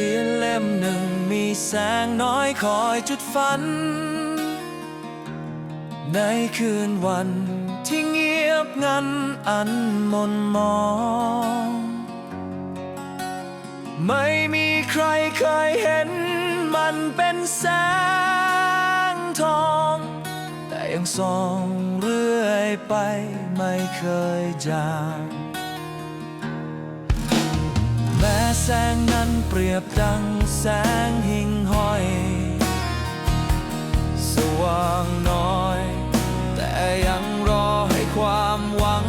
ที่เล่มหนึ่งมีแสงน้อยคอยจุดฝัน ในคืนวันที่เงียบงันอันมนมอง ไม่มีใครเคยเห็นมันเป็นแสงทอง แต่ยังส่องเรื่อยไปไม่เคยจาง แสงนั้นเปรียบดังแสงหิ่งห้อย สว่างน้อย แต่ยังรอให้ความหวัง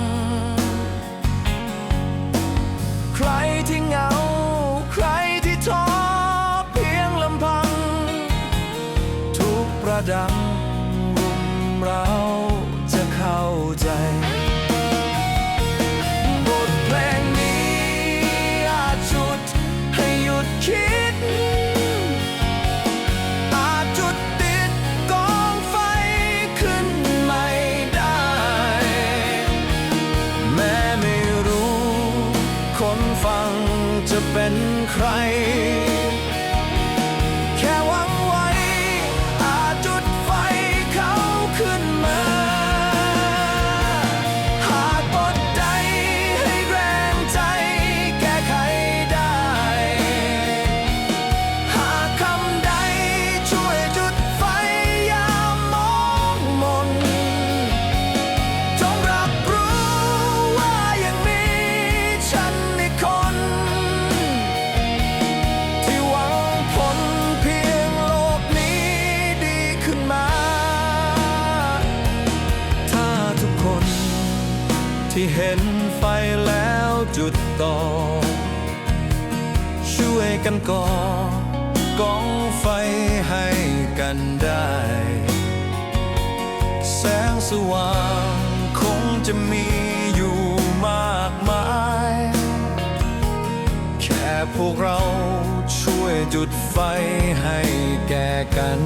ใครที่เหงา ใครที่ท้อเพียงลำพัง ทุกประดังรุมเรา ที่เห็นไฟแล้วจุดต่อ ช่วยกันก่อกองไฟให้กันได้ แสงสว่างคงจะมีอยู่มากมาย แค่พวกเราช่วยจุดไฟให้แก่กัน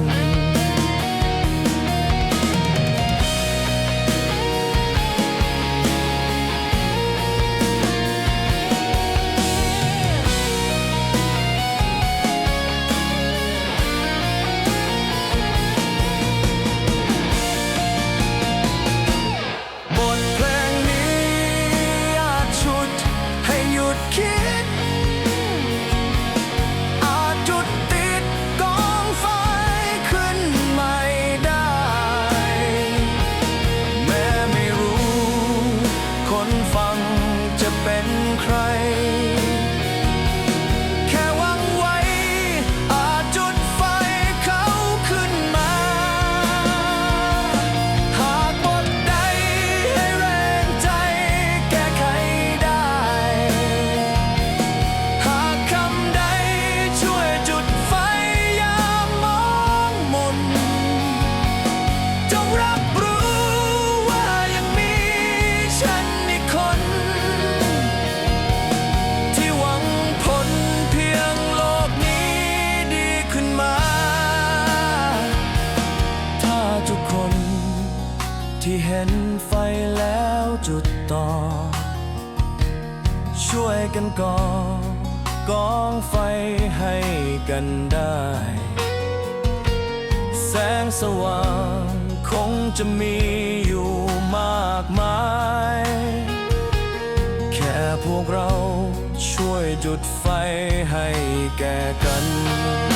เห็นไฟแล้วจุดต่อ ช่วยกันก่อกองไฟให้กันได้ แสงสว่างคงจะมีอยู่มากมาย แค่พวกเราช่วยจุดไฟให้แก่กัน